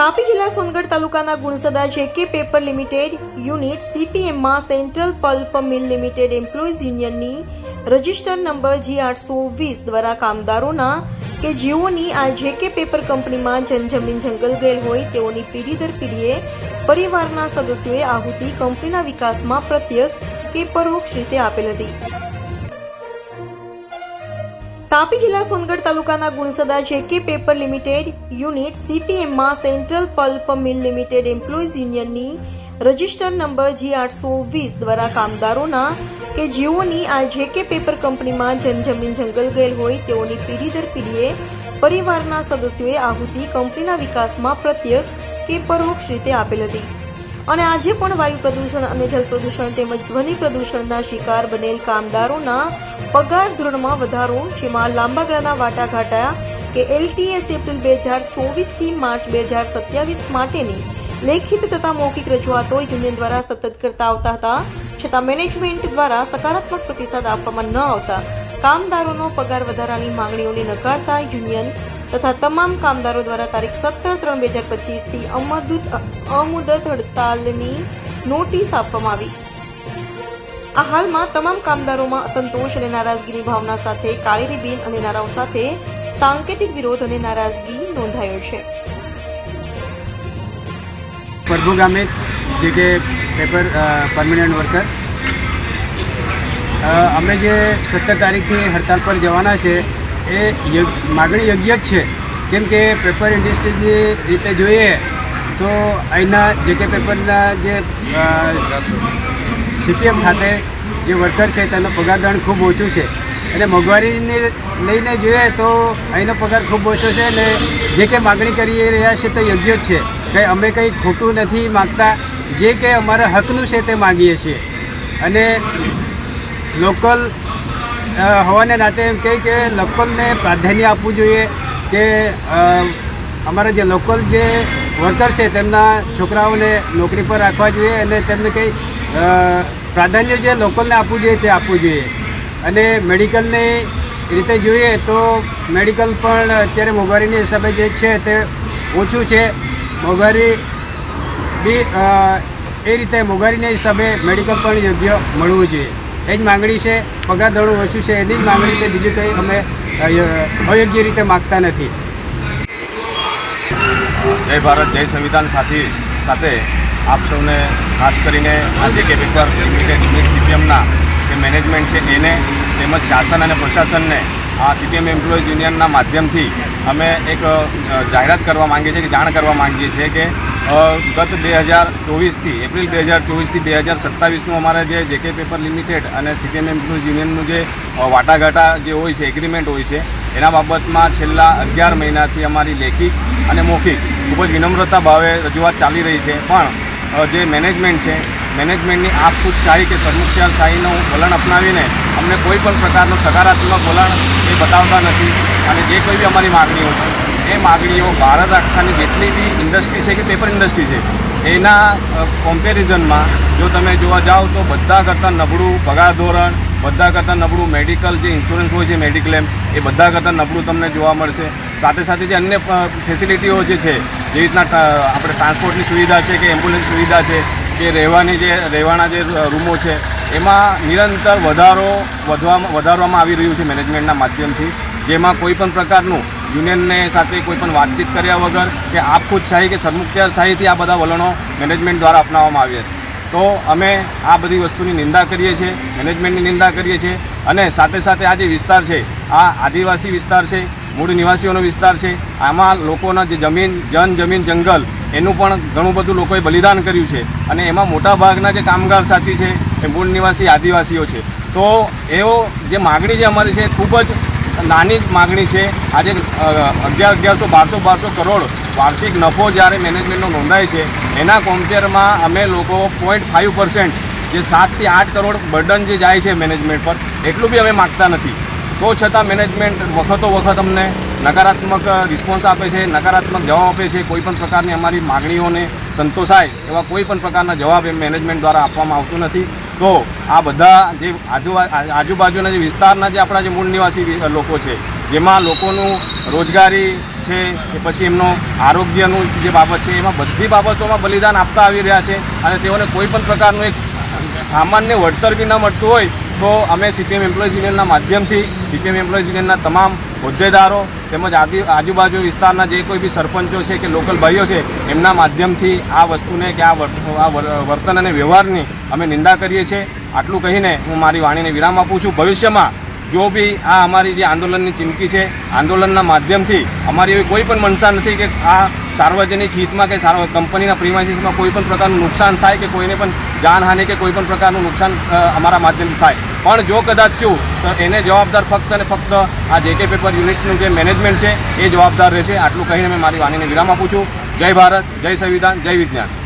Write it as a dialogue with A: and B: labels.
A: તાપી જિલ્લા સોનગઢ તાલુકાના Gunsada JK paper limited unit સીપીએમમાં central pulp mill limited employees યુનિયનની register number G આઠસો વીસ દ્વારા કામદારોના કે જેઓની આ જેકે પેપર કંપનીમાં જનજમીન જંગલ ગયેલ હોય તેઓની પેઢી દર પેઢીએ પરિવારના સદસ્યોએ આહુતિ કંપનીના વિકાસમાં પ્રત્યક્ષ કે પરોક્ષ રીતે આપેલ હતી. તાપી જિલ્લા સોનગઢ તાલુકાના Gunsada JK paper limited unit સીપીએમમાં central pulp mill limited employees યુનિયનની register number G આઠસો વીસ દ્વારા કામદારોના કે જેઓની આ જેકે પેપર કંપનીમાં જનજમીન જંગલ ગયેલ હોય તેઓની પેઢી દર પેઢીએ પરિવારના સદસ્યોએ આહુતિ કંપનીના વિકાસમાં પ્રત્યક્ષ કે પરોક્ષ રીતે આપેલ હતી. અને આજે પણ વાયુ પ્રદૂષણ અને જલ પ્રદૂષણ તેમજ ધ્વનિ પ્રદૂષણના શિકાર બનેલ કામદારોના પગાર ધોરણમાં વધારો, જેમાં લાંબા ગાળાના વાટાઘાટા કે એલટીએસ એપ્રિલ બે હજાર ચોવીસથી માર્ચ બે હજાર સત્યાવીસ માટેની લેખિત તથા મૌખિક રજૂઆતો યુનિયન દ્વારા સતત કરતા આવતા હતા, છતાં મેનેજમેન્ટ દ્વારા સકારાત્મક પ્રતિસાદ આપવામાં ન આવતા કામદારોનો પગાર વધારાની માંગણીઓને નકારતા યુનિયન તથા તમામ કામદારો દ્વારા તારીખ સત્તર ત્રણ બે હજાર પચીસથી અમદુત, અમુદત હડતાલની નોટિસ આપવામાં આવી. આ હાલમાં તમામ કામદારોમાં અસંતોષ અને નારાજગીની ભાવના સાથે કાળી બેન અને નારાઓ સાથે સાંકેતિક વિરોધ અને નારાજગી નોંધાયો છે.
B: પરભુ ગામે જે કે પેપર પરમિનન્ટ વર્કર અમે જે સત્તર તારીખથી હડતાલ પર જવાના છે, એ માગણી યોગ્ય જ છે. કેમ કે પેપર ઇન્ડસ્ટ્રીની રીતે જોઈએ, તો અહીંના જે કે પેપરના જે સીપીએમ ખાતે જે વર્કર છે, તેનો પગાર દંડ ખૂબ ઓછું છે. અને મોંઘવારીને લઈને જોઈએ, તો અહીંનો પગાર ખૂબ ઓછો છે અને જે કે માગણી કરી રહ્યા છે, તે યોગ્ય જ છે. કંઈ અમે કંઈ ખોટું નથી માગતા, જે કે અમારા હકનું છે, તે માગીએ છીએ. અને લોકલ હોવાને નાતે એમ કહે કે લોકલને પ્રાધાન્ય આપવું જોઈએ કે અમારા જે લોકલ જે વર્કર છે તેમના છોકરાઓને નોકરી પર રાખવા જોઈએ અને તેમને કંઈ પ્રાધાન્ય જે લોકલને આપવું જોઈએ તે આપવું જોઈએ. અને મેડિકલની રીતે જોઈએ તો મેડિકલ પણ અત્યારે મોંઘવારીની હિસાબે જે છે તે ઓછું છે. મોંઘવારી બી એ રીતે મોંઘવારીના હિસાબે મેડિકલ પણ યોગ્ય મળવું જોઈએ. એ જ માંગણી છે. પગાર ધોરણ ઓછું છે, એની જ માંગણી છે. બીજું કંઈ અમે અયોગ્ય રીતે માગતા નથી.
C: જય ભારત, જય સંવિધાન સાથી સાથે આપ સૌને ખાસ કરીને આ જે કે પેપર લિમિટેડ સીપીએમના જે મેનેજમેન્ટ છે, એને તેમજ શાસન અને પ્રશાસનને આ સીપીએમ એમ્પ્લોઈઝ યુનિયનના માધ્યમથી અમે એક જાહેરાત કરવા માંગીએ છીએ કે જાણ કરવા માંગીએ છીએ કે ગત બે હજાર ચોવીસથી, એપ્રિલ બે હજાર ચોવીસથી બે હજાર સત્તાવીસનું અમારા જે જે કે પેપર લિમિટેડ અને સીપીએમ એમ્પ્લોઈઝ યુનિયનનું જે વાટાઘાટા જે હોય છે, એગ્રીમેન્ટ હોય છે, એના બાબતમાં છેલ્લા અગિયાર મહિનાથી અમારી લેખિત અને મૌખિક ખૂબ જ વિનમ્રતા ભાવે રજૂઆત ચાલી રહી છે. પણ જે મેનેજમેન્ટ છે, મેનેજમેન્ટની આપખુદશાહી કે સરમુખત્યારશાહીનું વલણ અપનાવીને અમને કોઈ પણ પ્રકારનું સકારાત્મક વલણ એ બતાવતા નથી અને જે કોઈ બી અમારી માગણીઓ છે એ માગણીઓ ભારત આખાની જેટલી બી ઇન્ડસ્ટ્રી છે કે પેપર ઇન્ડસ્ટ્રી છે, એના કોમ્પેરિઝનમાં જો તમે જોવા જાઓ તો બધા કરતાં નબળું પગાર ધોરણ, બધા કરતાં નબળું મેડિકલ જે ઇન્સ્યોરન્સ હોય છે મેડિક્લેમ એ બધા કરતાં નબળું તમને જોવા મળશે. સાથે સાથે જે અન્ય ફેસિલિટીઓ જે છે, જે રીતના આપણે ટ્રાન્સપોર્ટની સુવિધા છે કે એમ્બ્યુલન્સ સુવિધા છે, કે રહેવાની જે, રહેવાના જે રૂમો છે, એમાં નિરંતર વધારો વધવામાં વધારવામાં આવી રહ્યું છે મેનેજમેન્ટના માધ્યમથી. જેમાં કોઈ પણ પ્રકારનું યુનિયનને સાથે કોઈ પણ વાતચીત કર્યા વગર કે આપખુદશાહી કે સરમુખત્યારશાહીથી આ બધા વલણો મેનેજમેન્ટ દ્વારા અપનાવવામાં આવ્યા છે. તો અમે આ બધી વસ્તુની નિંદા કરીએ છીએ મેનેજમેન્ટની નિંદા કરીએ છીએ અને સાથે સાથે આ જે વિસ્તાર છે, આ આદિવાસી વિસ્તાર છે, મૂળ નિવાસીઓનો વિસ્તાર છે, આમાં લોકોના જે જમીન, જન જમીન જંગલ, એનું પણ ઘણું બધું લોકોએ બલિદાન કર્યું છે અને એમાં મોટા ભાગના જે કામગાર સાથી છે એ મૂળ નિવાસી આદિવાસીઓ છે. તો એઓ જે માગણી જે અમારી છે ખૂબ જ નાની માગણી છે. આજે અગિયાર, અગિયારસો, બારસો બારસો કરોડ વાર્ષિક નફો જ્યારે મેનેજમેન્ટનો નોંધાય છે, એના કોમ્પેરમાં અમે લોકો પોઈન્ટ ફાઇવ પર્સન્ટ જે સાતથી આઠ કરોડ બર્ડન જે જાય છે મેનેજમેન્ટ પર, એટલું બી અમે માગતા નથી. તો છતાં મેનેજમેન્ટ વખતો વખત અમને નકારાત્મક રિસ્પોન્સ આપે છે, નકારાત્મક જવાબ આપે છે. કોઈ પણ પ્રકારની અમારી માગણીઓને સંતોષાય એવા કોઈ પણ પ્રકારના જવાબ એ મેનેજમેન્ટ દ્વારા આપવામાં આવતું નથી. તો આ બધા જે આજુ આજુબાજુના જે વિસ્તારના જે આપણા જે મૂળ નિવાસી લોકો છે, જેમાં લોકોનું રોજગારી છે કે પછી એમનો આરોગ્યનું જે બાબત છે, એમાં બધી બાબતોમાં બલિદાન આપતા આવી રહ્યા છે અને તેઓને કોઈ પણ પ્રકારનું એક સામાન્ય વળતર બી ન મળતું હોય તો અમે સીપીએમ એમ્પ્લોઈઝ યુનિયનના માધ્યમથી સીપીએમ એમ્પ્લોઈઝ યુનિયનના તમામ હોદ્દેદારો તેમજ આજુ આજુબાજુ વિસ્તારના જે કોઈ બી સરપંચો છે કે લોકલ ભાઈઓ છે, એમના માધ્યમથી આ વસ્તુને કે આ વર- આ વર- વર્તન અને વ્યવહારની અમે નિંદા કરીએ છીએ. આટલું કહીને હું મારી વાણીને વિરામ આપું છું. ભવિષ્યમાં જો બી આ અમારી જે આંદોલનની ચીમકી છે, આંદોલનના માધ્યમથી અમારી એવી કોઈ પણ મનસા નથી કે આ સાર્વજનિક હિતમાં કે કંપનીના પ્રિમાઇસીસમાં કોઈ પણ પ્રકારનું નુકસાન થાય કે કોઈને પણ જાનહાનિ કે કોઈ પણ પ્રકારનું નુકસાન અમારા માધ્યમથી થાય. પણ જો કદાચ થયું, તો એને જવાબદાર ફક્ત અને ફક્ત આ જેકે પેપર યુનિટનું જે મેનેજમેન્ટ છે, એ જવાબદાર રહેશે. આટલું કહીને મેં મારી વાણીને વિરામ આપું છું. જય ભારત, જય સંવિધાન, જય વિજ્ઞાન.